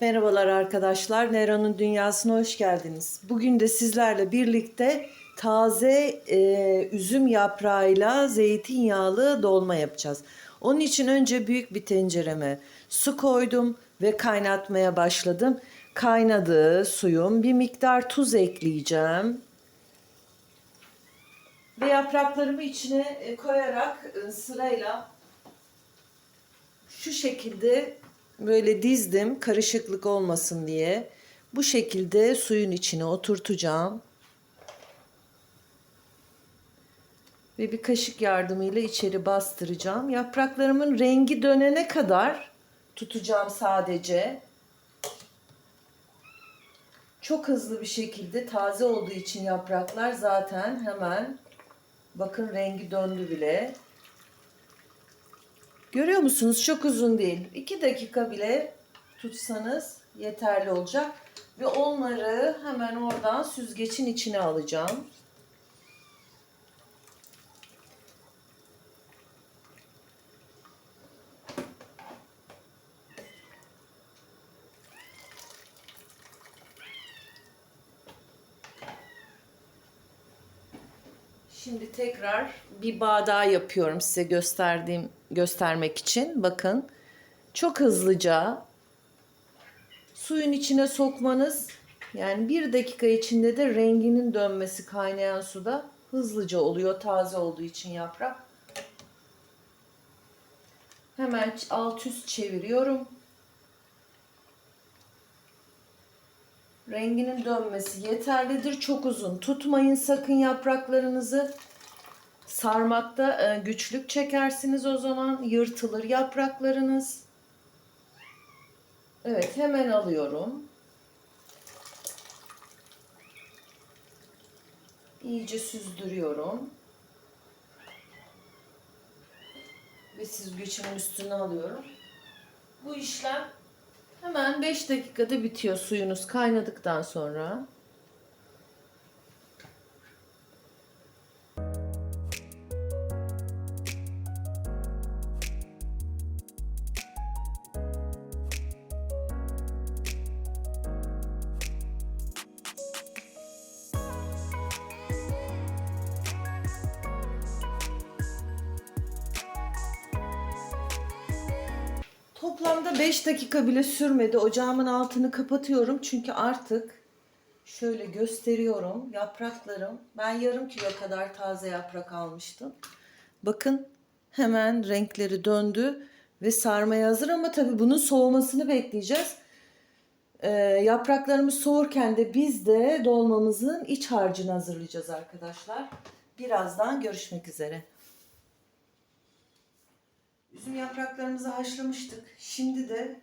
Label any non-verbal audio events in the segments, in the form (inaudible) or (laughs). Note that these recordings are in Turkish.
Merhabalar arkadaşlar, Nero'nun dünyasına hoş geldiniz. Bugün de sizlerle birlikte taze e, üzüm yaprağıyla zeytinyağlı dolma yapacağız. Onun için önce büyük bir tencereme su koydum ve kaynatmaya başladım. Kaynadı suyum, bir miktar tuz ekleyeceğim. Ve yapraklarımı içine e, koyarak e, sırayla şu şekilde böyle dizdim karışıklık olmasın diye. Bu şekilde suyun içine oturtacağım. Ve bir kaşık yardımıyla içeri bastıracağım. Yapraklarımın rengi dönene kadar tutacağım sadece. Çok hızlı bir şekilde taze olduğu için yapraklar zaten hemen bakın rengi döndü bile. Görüyor musunuz? Çok uzun değil. 2 dakika bile tutsanız yeterli olacak. Ve onları hemen oradan süzgecin içine alacağım. Şimdi tekrar bir bağ daha yapıyorum size gösterdiğim göstermek için. Bakın. Çok hızlıca suyun içine sokmanız yani bir dakika içinde de renginin dönmesi kaynayan suda hızlıca oluyor taze olduğu için yaprak. Hemen alt üst çeviriyorum. Renginin dönmesi yeterlidir. Çok uzun tutmayın sakın yapraklarınızı. Sarmakta e, güçlük çekersiniz o zaman. Yırtılır yapraklarınız. Evet hemen alıyorum. İyice süzdürüyorum. Ve süzgecimin üstüne alıyorum. Bu işlem Hemen 5 dakikada bitiyor suyunuz kaynadıktan sonra. Toplamda 5 dakika bile sürmedi. Ocağımın altını kapatıyorum. Çünkü artık şöyle gösteriyorum. Yapraklarım. Ben yarım kilo kadar taze yaprak almıştım. Bakın hemen renkleri döndü ve sarmaya hazır ama tabii bunun soğumasını bekleyeceğiz. Ee, yapraklarımız soğurken de biz de dolmamızın iç harcını hazırlayacağız arkadaşlar. Birazdan görüşmek üzere. Üzüm yapraklarımızı haşlamıştık. Şimdi de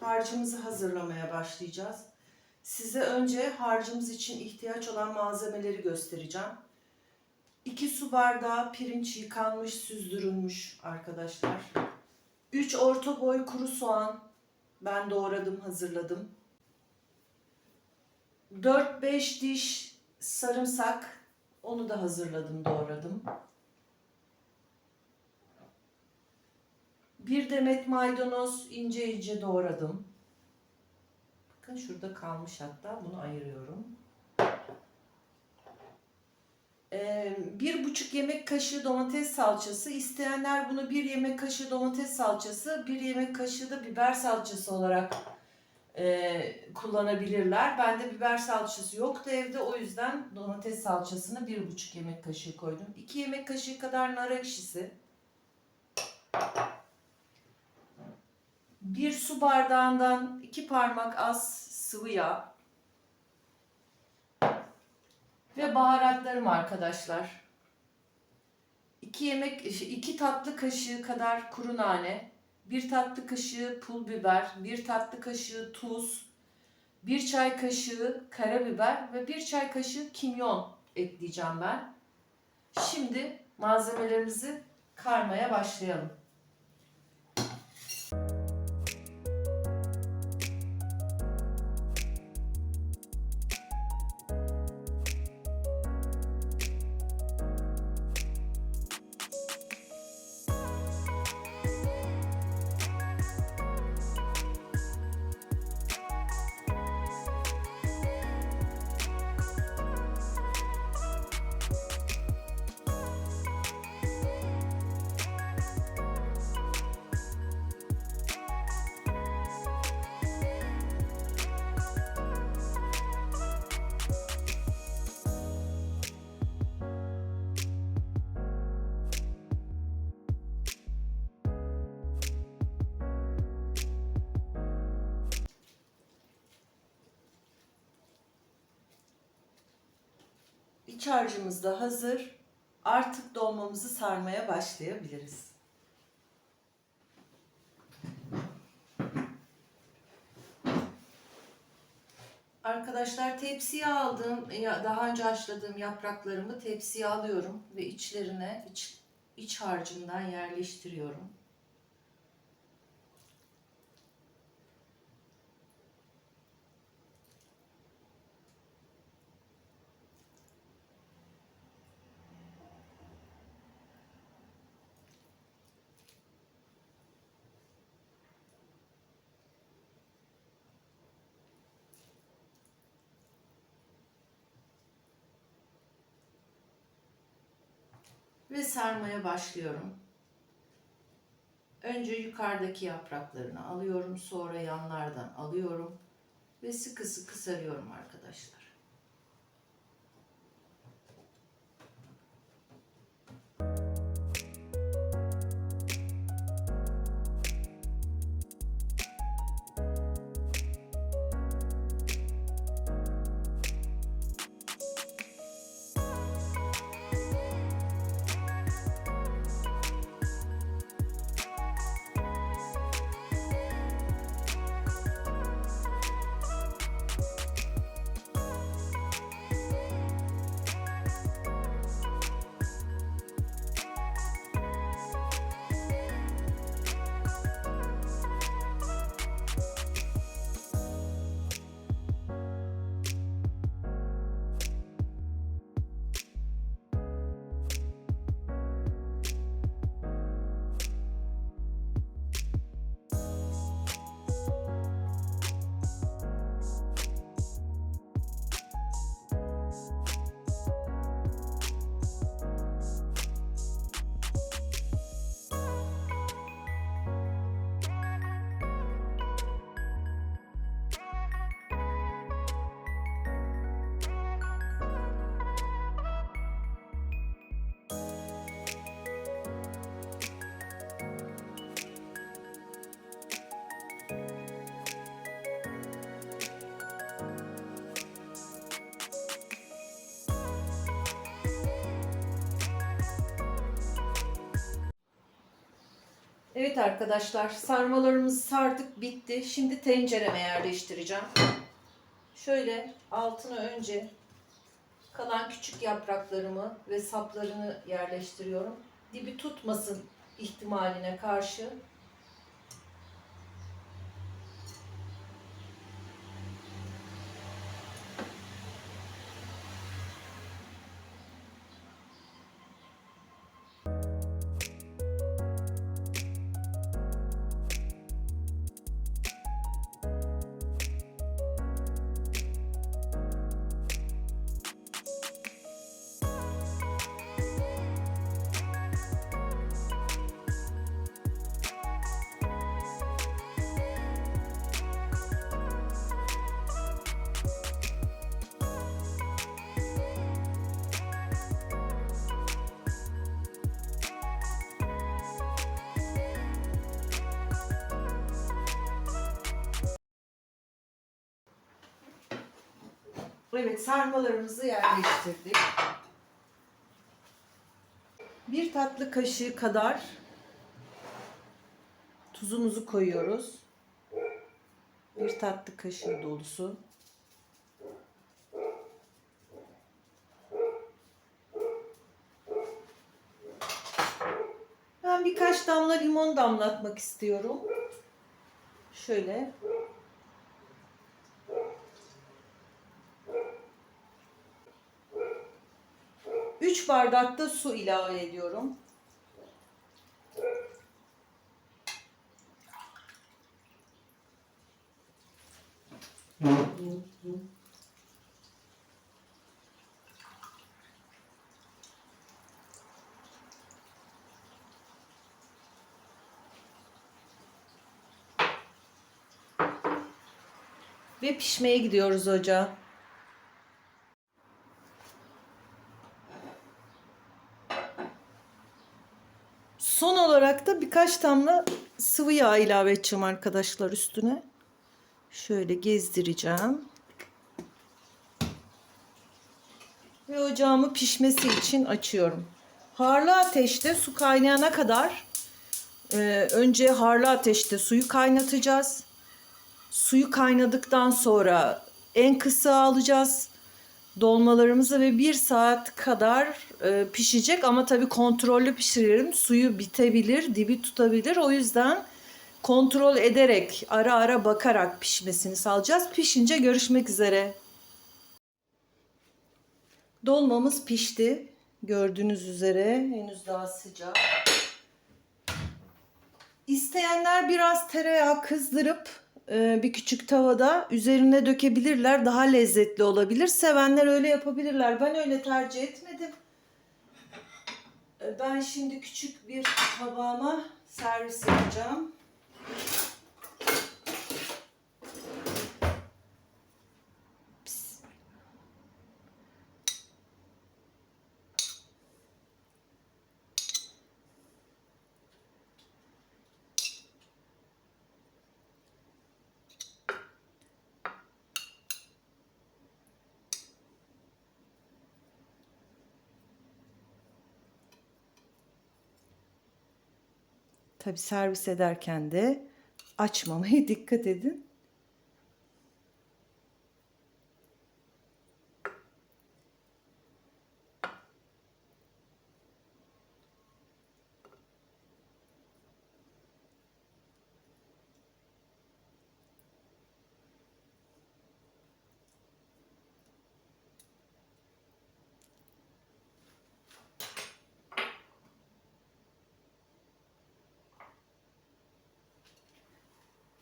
harcımızı hazırlamaya başlayacağız. Size önce harcımız için ihtiyaç olan malzemeleri göstereceğim. 2 su bardağı pirinç yıkanmış, süzdürülmüş arkadaşlar. 3 orta boy kuru soğan ben doğradım, hazırladım. 4-5 diş sarımsak onu da hazırladım, doğradım. Bir demet maydanoz ince ince doğradım. Bakın şurada kalmış hatta. Bunu ayırıyorum. Ee, bir buçuk yemek kaşığı domates salçası. İsteyenler bunu bir yemek kaşığı domates salçası, bir yemek kaşığı da biber salçası olarak e, kullanabilirler. Bende biber salçası yoktu evde. O yüzden domates salçasını bir buçuk yemek kaşığı koydum. İki yemek kaşığı kadar nar ekşisi. Bir su bardağından iki parmak az sıvı yağ. Ve baharatlarım arkadaşlar. 2 yemek iki tatlı kaşığı kadar kuru nane, bir tatlı kaşığı pul biber, bir tatlı kaşığı tuz, bir çay kaşığı karabiber ve bir çay kaşığı kimyon ekleyeceğim ben. Şimdi malzemelerimizi karmaya başlayalım. İç harcımız da hazır. Artık dolmamızı sarmaya başlayabiliriz. Arkadaşlar tepsiye aldığım, daha önce haşladığım yapraklarımı tepsiye alıyorum ve içlerine iç, iç harcından yerleştiriyorum. Ve sarmaya başlıyorum. Önce yukarıdaki yapraklarını alıyorum, sonra yanlardan alıyorum ve sıkı sıkı sarıyorum arkadaşlar. Evet arkadaşlar sarmalarımızı sardık bitti. Şimdi tencereme yerleştireceğim. Şöyle altına önce kalan küçük yapraklarımı ve saplarını yerleştiriyorum. Dibi tutmasın ihtimaline karşı. Evet sarmalarımızı yerleştirdik. Bir tatlı kaşığı kadar tuzumuzu koyuyoruz. Bir tatlı kaşığı dolusu. Ben birkaç damla limon damlatmak istiyorum. Şöyle 3 bardak da su ilave ediyorum. Ve pişmeye gidiyoruz ocağa. Son olarak da birkaç damla sıvı yağ ilave edeceğim arkadaşlar üstüne. Şöyle gezdireceğim. Ve ocağımı pişmesi için açıyorum. Harlı ateşte su kaynayana kadar e, önce harlı ateşte suyu kaynatacağız. Suyu kaynadıktan sonra en kısa alacağız dolmalarımızı ve bir saat kadar e, pişecek ama tabii kontrollü pişirelim. Suyu bitebilir, dibi tutabilir. O yüzden kontrol ederek, ara ara bakarak pişmesini sağlayacağız. Pişince görüşmek üzere. Dolmamız pişti. Gördüğünüz üzere henüz daha sıcak. İsteyenler biraz tereyağı kızdırıp bir küçük tavada üzerine dökebilirler. Daha lezzetli olabilir. Sevenler öyle yapabilirler. Ben öyle tercih etmedim. E, Ben şimdi küçük bir tabağıma servis yapacağım. Tabi servis ederken de açmamaya (laughs) dikkat edin.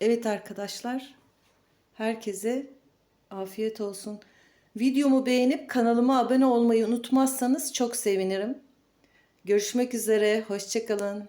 Evet arkadaşlar, herkese afiyet olsun. Videomu beğenip kanalıma abone olmayı unutmazsanız çok sevinirim. Görüşmek üzere, hoşçakalın.